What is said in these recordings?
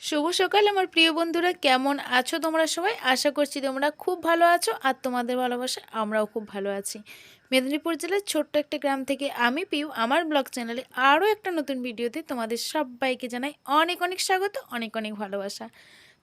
শুভ সকাল, আমার প্রিয় বন্ধুরা। কেমন আছো তোমরা সবাই? আশা করছি তোমরা খুব ভালো আছো আর তোমাদের ভালোবাসা আমরাও খুব ভালো আছি। মেদিনীপুর জেলার ছোট্ট একটা গ্রাম থেকে আমি পিউ, আমার ব্লগ চ্যানেলে আরও একটা নতুন ভিডিওতে তোমাদের সবাইকে জানাই অনেক অনেক স্বাগত, অনেক অনেক ভালোবাসা।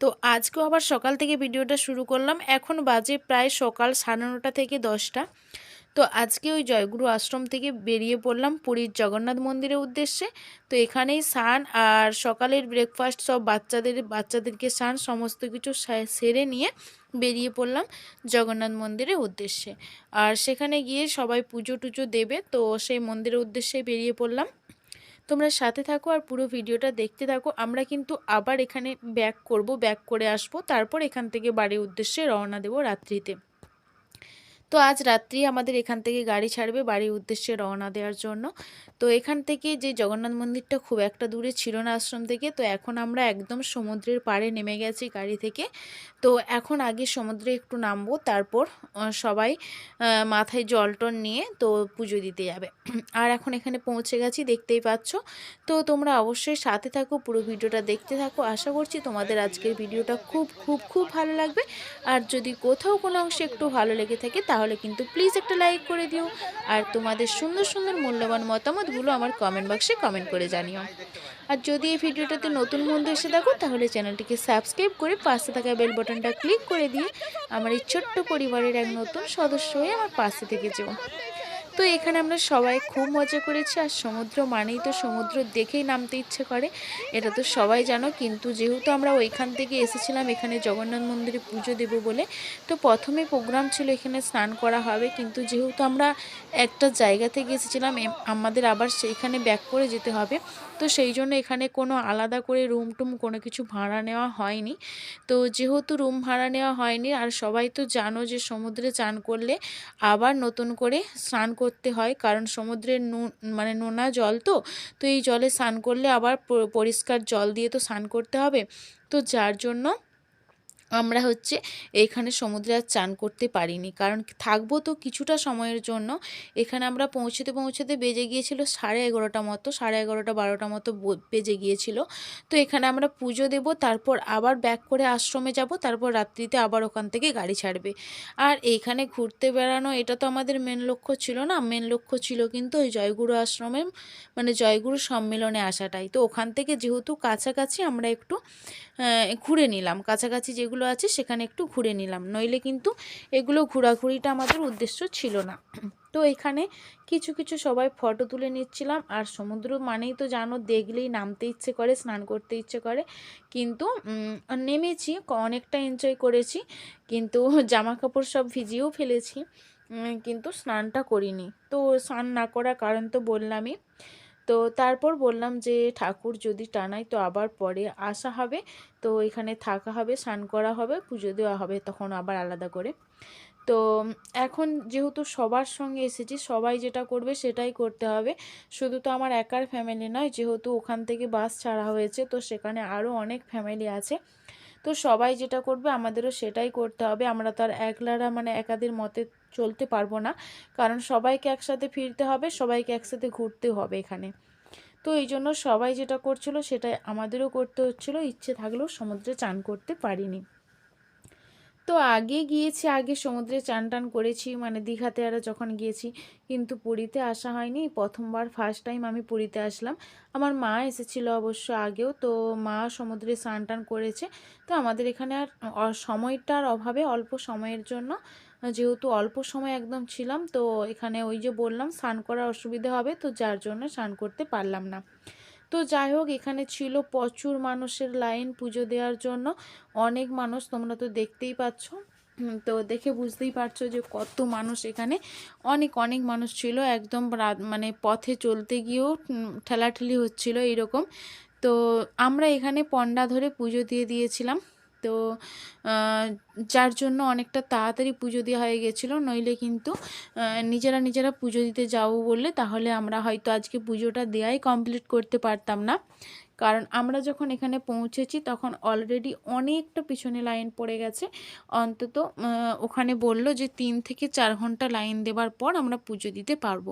তো আজকেও আবার সকাল থেকে ভিডিওটা শুরু করলাম। এখন বাজে প্রায় সকাল সাড়ে নটা থেকে দশটা। তো আজকে ওই জয়গুরু আশ্রম থেকে বেরিয়ে পড়লাম পুরীর জগন্নাথ মন্দিরের উদ্দেশ্যে। তো এখানেই স্নান আর সকালের ব্রেকফাস্ট সব বাচ্চাদের, বাচ্চাদেরকে স্নান সমস্ত কিছু সেরে নিয়ে বেরিয়ে পড়লাম জগন্নাথ মন্দিরের উদ্দেশ্যে। আর সেখানে গিয়ে সবাই পুজো টুজো দেবে, তো সেই মন্দিরের উদ্দেশ্যে বেরিয়ে পড়লাম। তোমরা সাথে থাকো আর পুরো ভিডিওটা দেখতে থাকো। আমরা কিন্তু আবার এখানে ব্যাক করব ব্যাক করে আসব। তারপর এখান থেকে বাড়ির উদ্দেশ্যে রওনা দেব রাত্রিতে। তো আজ রাত্রি আমাদের এখান থেকে গাড়ি ছাড়বে বাড়ির উদ্দেশ্যে রওনা দেওয়ার জন্য। তো এখান থেকে যে জগন্নাথ মন্দিরটা খুব একটা দূরে ছিল না আশ্রম থেকে, তো এখন আমরা একদম সমুদ্রের পাড়ে নেমে গেছি গাড়ি থেকে। তো এখন আগে সমুদ্রে একটু নামবো, তারপর সবাই মাথায় জল টন নিয়ে তো পুজো দিতে যাবে। আর এখন এখানে পৌঁছে গেছি, দেখতেই পাচ্ছ। তো তোমরা অবশ্যই সাথে থাকো, পুরো ভিডিওটা দেখতে থাকো। আশা করছি তোমাদের আজকের ভিডিওটা খুব খুব খুব ভালো লাগবে। আর যদি কোথাও কোনো অংশে একটু ভালো লেগে থাকে তাহলে কিন্তু প্লিজ একটা লাইক করে দিও। আর তোমাদের সুন্দর সুন্দর মূল্যবান মতামতগুলো আমার কমেন্ট বক্সে কমেন্ট করে জানিও। আর যদি এই ভিডিওটাতে নতুন বন্ধু এসে দেখো তাহলে চ্যানেলটিকে সাবস্ক্রাইব করে পাশে থাকা বেল বাটনটা ক্লিক করে দিয়ে আমার এই ছোট্ট পরিবারের এক নতুন সদস্য হয়ে আমার পাশে থেকে যেও। তো এখানে আমরা সবাই খুব মজা করেছি আর সমুদ্র মানেই তো সমুদ্র দেখেই নামতে ইচ্ছে করে, এটা তো সবাই জানো। কিন্তু যেহেতু আমরা ওইখান থেকে এসেছিলাম, এখানে জগন্নাথ মন্দিরে পুজো দেব বলে, তো প্রথমে প্রোগ্রাম ছিল এখানে স্নান করা হবে। কিন্তু যেহেতু আমরা একটা জায়গা থেকে এসেছিলাম আমাদের আবার সেইখানে ব্যাক করে যেতে হবে। তো সেই জন্য এখানে কোনো আলাদা করে রুম টুম কোনো কিছু ভাড়া নেওয়া হয়নি। তো যেহেতু রুম ভাড়া নেওয়া হয়নি, আর সবাই তো জানো যে সমুদ্রে চান করলে আবার নতুন করে স্নান করতে হয়, কারণ সমুদ্রের নুন মানে নোনা জল তো তো এই জলে স্নান করলে আবার পরিষ্কার জল দিয়ে তো স্নান করতে হবে। তো যার জন্য আমরা হচ্ছে এখানে সমুদ্রে আর চান করতে পারিনি। কারণ থাকব তো কিছুটা সময়ের জন্য। এখানে আমরা পৌঁছতে পৌঁছতে বেজে গিয়েছিল সাড়ে এগারোটা মতো, সাড়ে এগারোটা, বারোটা মতো বেজে গিয়েছিল। তো এখানে আমরা পুজো দেব, তারপর আবার ব্যাক করে আশ্রমে যাব, তারপর রাত্রিতে আবার ওখান থেকে গাড়ি ছাড়বে। আর এইখানে ঘুরতে বেড়ানো, এটা তো আমাদের মেন লক্ষ্য ছিল না। মেন লক্ষ্য ছিল কিন্তু ওই জয়গুরু আশ্রমে মানে জয়গুরু সম্মেলনে আসাটাই। তো ওখান থেকে যেহেতু কাছাকাছি, আমরা একটু ঘুরে নিলাম। কাছাকাছি যেগুলো আছে সেখানে একটু ঘুরে নিলাম। নইলে কিন্তু এগুলো ঘোরাঘুরিটা আমাদের উদ্দেশ্য ছিল না। তো এখানে কিছু কিছু সবাই ফটো তুলে নিচ্ছিলাম। আর সমুদ্র মানেই তো জানো, দেখলেই নামতে ইচ্ছে করে, স্নান করতে ইচ্ছে করে। কিন্তু নেমেছি অনেকটা এনজয় করেছি। কিন্তু জামা কাপড় সব ভিজিয়েও ফেলেছি। কিন্তু স্নানটা করিনি। তো স্নান না করার কারণ তো বললামই। তো তারপর বললাম যে, ঠাকুর যদি টানাই তো আবার পরে আসা হবে। তো এখানে থাকা হবে, স্নান করা হবে, পুজো দেওয়া হবে, তখন আবার আলাদা করে। তো এখন যেহেতু সবার সঙ্গে এসেছি, সবাই যেটা করবে সেটাই করতে হবে। শুধু তো আমার একার ফ্যামিলি নয়, যেহেতু ওখান থেকে বাস ছাড়া হয়েছে, তো সেখানে আরও অনেক ফ্যামিলি আছে। তো সবাই যেটা করবে, আমাদেরও সেটাই করতে হবে। আমরা তো আর একলারা মানে একাদের মতে চলতে পারব না। কারণ সবাইকে একসাথে ফিরতে হবে, সবাইকে একসাথে ঘুরতে হবে এখানে। তো এই জন্য সবাই যেটা করছিল, সেটাই আমাদেরও করতে হচ্ছিল। ইচ্ছে থাকলেও সমুদ্রে চান করতে পারিনি। তো আগে গিয়েছি, আগে সমুদ্রে চান টান করেছি মানে দীঘাতে আরও যখন গিয়েছি, কিন্তু পুরীতে আসা হয়নি। প্রথমবার ফার্স্ট টাইম আমি পুরীতে আসলাম। আমার মা এসেছিল অবশ্য আগেও, তো মা সমুদ্রে স্নান টান করেছে। তো আমাদের এখানে আর সময়টার অভাবে অল্প সময়ের জন্য, যেহেতু অল্প সময় একদম ছিলাম, তো এখানে ওই যে বললাম, স্নান করার অসুবিধা হবে, তো যার জন্য স্নান করতে পারলাম না। তো যাই হোক, এখানে ছিল প্রচুর মানুষের লাইন পুজো দেওয়ার জন্য। অনেক মানুষ তোমরা তো দেখতেই পাচ্ছ। তো দেখে বুঝতেই পারছ যে কত মানুষ এখানে। অনেক অনেক মানুষ ছিল। একদম মানে পথে চলতে গিয়েও ঠেলাঠেলি হচ্ছিল এইরকম। তো আমরা এখানে পণ্ডা ধরে পুজো দিয়ে দিয়েছিলাম। তো যার জন্য অনেকটা তাড়াতাড়ি পুজো দেওয়া হয়ে গেছিল। নইলে কিন্তু নিজেরা নিজেরা পুজো দিতে যাব বললে তাহলে আমরা হয়তো আজকে পুজোটা দেওয়াই কমপ্লিট করতে পারতাম না। কারণ আমরা যখন এখানে পৌঁছেছি তখন অলরেডি অনেকটা পিছনে লাইন পড়ে গেছে। অন্তত ওখানে বলল যে তিন থেকে চার ঘণ্টা লাইন দেবার পর আমরা পুজো দিতে পারব।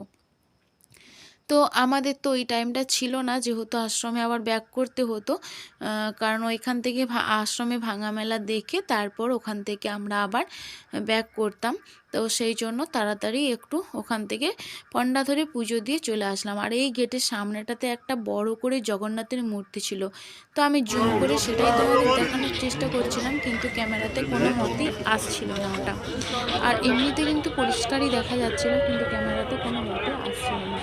তো আমাদের তো ওই টাইমটা ছিল না, যেহেতু আশ্রমে আবার ব্যাক করতে হতো। কারণ ওইখান থেকে আশ্রমে ভাঙা মেলা দেখে তারপর ওখান থেকে আমরা আবার ব্যাক করতাম। তো সেই জন্য তাড়াতাড়ি একটু ওখান থেকে পন্ডা ধরে পুজো দিয়ে চলে আসলাম। আর এই গেটের সামনেটাতে একটা বড় করে জগন্নাথের মূর্তি ছিল। তো আমি জুম করে সেটাই তোমাদের দেখানোর চেষ্টা করছিলাম, কিন্তু ক্যামেরাতে কোনো মতেই আসছিল না ওটা। আর এমনিতে কিন্তু পরিষ্কারই দেখা যাচ্ছিল, কিন্তু ক্যামেরাতে কোনো মতে আসছিল না।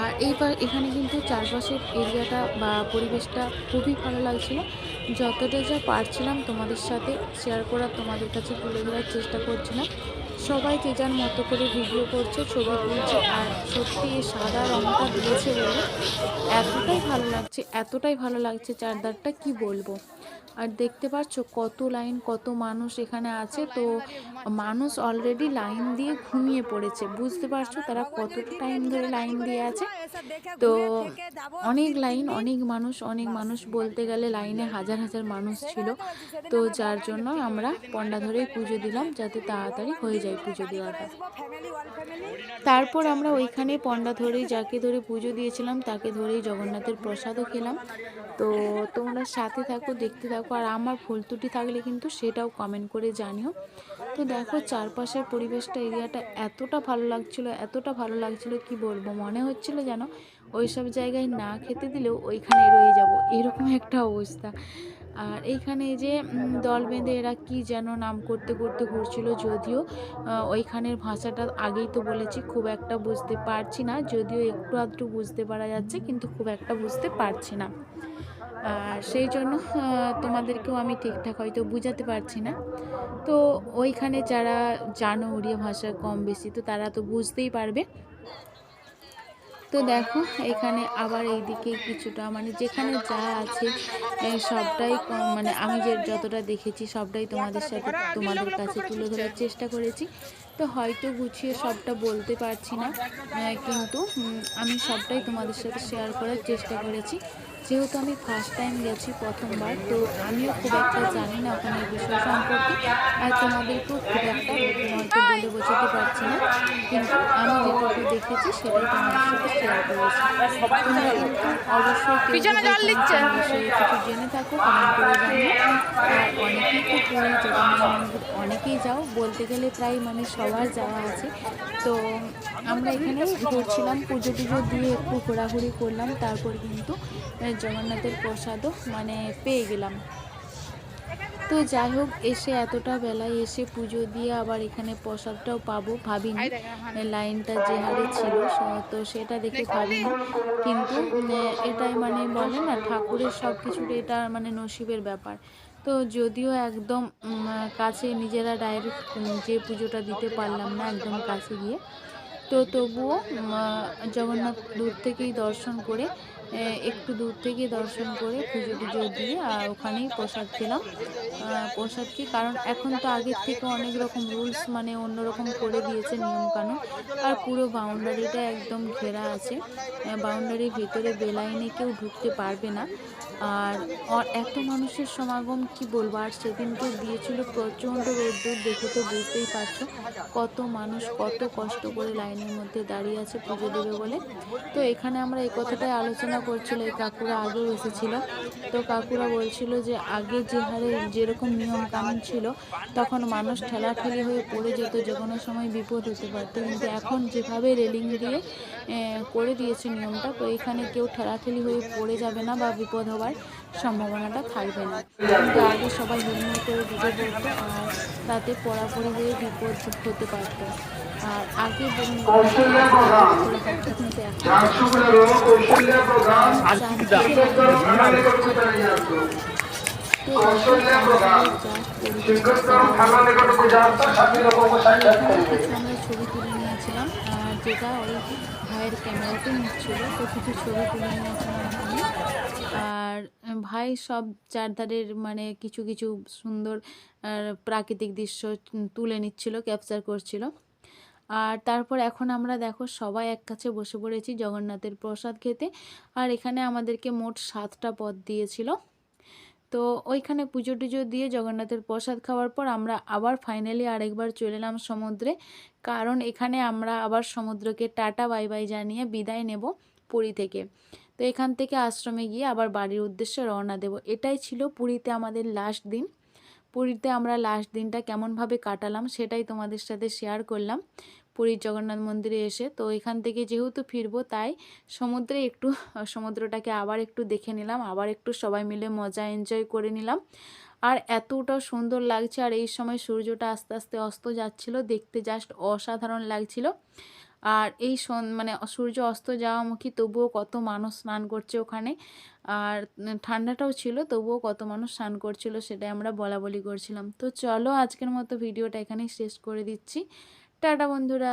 আর এইবার এখানে কিন্তু চারপাশের এরিয়াটা বা পরিবেশটা খুবই ভালো লাগছিল। যতটা যা পারছিলাম তোমাদের সাথে শেয়ার করার তোমাদের কাছে তুলে ধরার চেষ্টা করছিলাম। সবাই যে যার মতো করে ভিডিও করছে, ছবি তুলছে আর সত্যি সাদা রঙটা দিয়েছে বলে, এতটাই ভালো লাগছে, এতটাই ভালো লাগছে চারদারটা, কি বলব? আর দেখতে পাচ্ছ কত লাইন, কত মানুষ এখানে আছে। তো মানুষ অলরেডি লাইন দিয়ে ঘুমিয়ে পড়েছে। বুঝতে পারছ তারা কতটা টাইম ধরে লাইন দিয়ে আছে। তো অনেক লাইন, অনেক মানুষ অনেক মানুষ বলতে গেলে লাইনে হাজার হাজার মানুষ ছিল। তো যার জন্য আমরা পন্ডা ধরেই পুজো দিলাম, যাতে তাড়াতাড়ি হয়ে যায় পুজো দেওয়াটা। তারপর আমরা ওইখানে পন্ডা ধরেই যাকে ধরে পুজো দিয়েছিলাম, তাকে ধরেই জগন্নাথের প্রসাদও খেলাম। তো তোমরা সাথে থাকো, দেখতে থাকো। আর আমার ভুল ত্রুটি থাকলে কিন্তু সেটাও কমেন্ট করে জানিও। তো দেখো চারপাশের পরিবেশটা, এরিয়াটা এতটা ভালো লাগছিল, এতটা ভালো লাগছিল কি বলব? মনে হচ্ছিল যেন ওই সব জায়গায় না খেতে দিলেও ওইখানে রয়ে যাব। এরকম একটা অবস্থা। আর এইখানে যে দল বেঁধে এরা কি যেন নাম করতে করতে ঘুরছিল যদিও ওইখানের ভাষাটা আগেই তো বলেছি, খুব একটা বুঝতে পারছি না। যদিও একটু আধটু বুঝতে পারা যাচ্ছে, কিন্তু খুব একটা বুঝতে পারছি না। আর সেই জন্য তোমাদেরকেও আমি ঠিকঠাক হয়তো বুঝাতে পারছি না। তো ওইখানে যারা জানো উড়িয়া ভাষা কম বেশি, তো তারা তো বুঝতেই পারবে। তো দেখো, এখানে আবার এইদিকে কিছুটা মানে যেখানে যা আছে সবটাই মানে আমি যে যতটা দেখেছি, সবটাই তোমাদের সাথে, তোমাদের কাছে তুলে ধরার চেষ্টা করেছি। তো হয়তো গুছিয়ে সবটা বলতে পারছি না কিন্তু আমি সবটাই তোমাদের সাথে শেয়ার করার চেষ্টা করেছি। যেহেতু আমি ফার্স্ট টাইম গেছি প্রথমবার তো আমিও খুব একটা জানি না ওখানের বিষয় সম্পর্কে আর তোমাদেরকেও খুব একটা হয়তো বলে বোঝাতে পারছি না। কিন্তু আমি যেটুকু দেখেছি সেটাই তোমাদের সাথে শেয়ার করেছি। তোমরা কিন্তু অবশ্যই। এই বিষয়ে কিছু জেনে থাকো কমেন্ট করে জানিও। আর অনেকেই তো পুরী জগন্নাথ অনেকেই যাও বলতে গেলে প্রায় মানে সবার যাওয়া আছে। তো আমরা এখানে ঘুরছিলাম পুজো টুজো দিয়ে একটু ঘোরাঘুরি করলাম, তারপর কিন্তু জগন্নাথের প্রসাদও মানে পেয়ে গেলাম। তো যাই হোক, এসে এতটা বেলায় এসে পুজো দিয়ে আবার এখানে প্রসাদটাও পাবো ভাবিনি। লাইনটা যে হারে ছিল তো সেটা দেখে ভাবিনি। কিন্তু এটাই মানে বলে না, ঠাকুরের সব কিছুর এটা মানে নসিবের ব্যাপার। তো যদিও একদম কাছে নিজেরা ডাইরেক্ট যে পুজোটা দিতে পারলাম না, একদম কাছে গিয়ে তো তবুও জগন্নাথ দূর থেকেই দর্শন করে একটু দূর থেকে দর্শন করে পুজো টুজো দিয়ে আর ওখানেই প্রসাদ খেলাম। প্রসাদ কি, কারণ এখন তো আগের থেকে অনেক রকম রুলস মানে অন্যরকম করে দিয়েছে নিয়মকানুন, আর পুরো বাউন্ডারিটা একদম ঘেরা আছে। বাউন্ডারির ভিতরে বেলাইনে কেউ ঢুকতে পারবে না। আর এত মানুষের সমাগম কি বলব? আর সেদিনকে দিয়েছিল প্রচণ্ড রোদ্দুর দেখে তো বুঝতেই পারছ। কত মানুষ কত কষ্ট করে লাইনের মধ্যে দাঁড়িয়ে আছে পুজো দেবে বলে। তো এখানে আমরা এই কথাটাই আলোচনা করছিল এই কাকুরা আগেও এসেছিল। তো কাকুরা বলছিল যে আগে যে হারে যেরকম নিয়ম কানুন ছিল, তখন মানুষ ঠেলাঠেলি হয়ে পড়ে যেত, যে কোনো সময় বিপদ হতে পারতো। কিন্তু এখন যেভাবে রেলিং দিয়ে করে দিয়েছে নিয়মটা। তো এখানে কেউ ঠেলাঠেলি হয়ে পড়ে যাবে না বা বিপদ হওয়ার সম্ভাবনাটা থাকবে না। কিন্তু আগে সবাই হেলমেট করে ঢুকে পড়তো আর তাতে পড়াপড়ি হয়ে বিপদ হতে পারতো। আর আগে ছবি তুলে যেটা ওই ভাইয়ের ক্যামেরাতে নিচ্ছিল, তো কিছু ছবি তুলে নিয়েছিলাম আর ভাই সব চারধারের মানে কিছু কিছু সুন্দর প্রাকৃতিক দৃশ্য তুলে নিচ্ছিল ক্যাপচার করছিল। আর তারপর এখন আমরা দেখো সবাই এক কাছে বসে পড়েছি জগন্নাথের প্রসাদ খেতে। আর এখানে আমাদেরকে মোট সাতটা পদ দিয়েছিল। তো ওইখানে পুজো টুজো দিয়ে জগন্নাথের প্রসাদ খাওয়ার পর আমরা আবার ফাইনালি আরেকবার চলে এলাম সমুদ্রে। কারণ এখানে আমরা আবার সমুদ্রকে টাটা বাই বাই জানিয়ে বিদায় নেব পুরী থেকে। তো এখান থেকে আশ্রমে গিয়ে আবার বাড়ির উদ্দেশ্যে রওনা দেব। এটাই ছিল পুরীতে আমাদের লাস্ট দিন। পুরীতে আমরা লাস্ট দিনটা কেমনভাবে কাটালাম সেটাই তোমাদের সাথে শেয়ার করলাম। পুরীর জগন্নাথ মন্দিরে এসে, তো এখান থেকে যেহেতু ফিরবো, তাই সমুদ্রে একটু সমুদ্রটাকে আবার একটু দেখে নিলাম, আবার একটু সবাই মিলে মজা এনজয় করে নিলাম। আর এতটা সুন্দর লাগছে, আর এই সময় সূর্যটা আস্তে আস্তে অস্ত যাচ্ছিল, দেখতে জাস্ট অসাধারণ লাগছিল। আর এই মানে সূর্য অস্ত যাওয়ামুখী তবুও কত মানুষ স্নান করছে ওখানে। আর ঠান্ডাটাও ছিল, তবুও কত মানুষ স্নান করছিল, সেটাই আমরা বলা বলি করছিলাম। তো চলো আজকের মতো ভিডিওটা এখানেই শেষ করে দিচ্ছি। টাটা বন্ধুরা।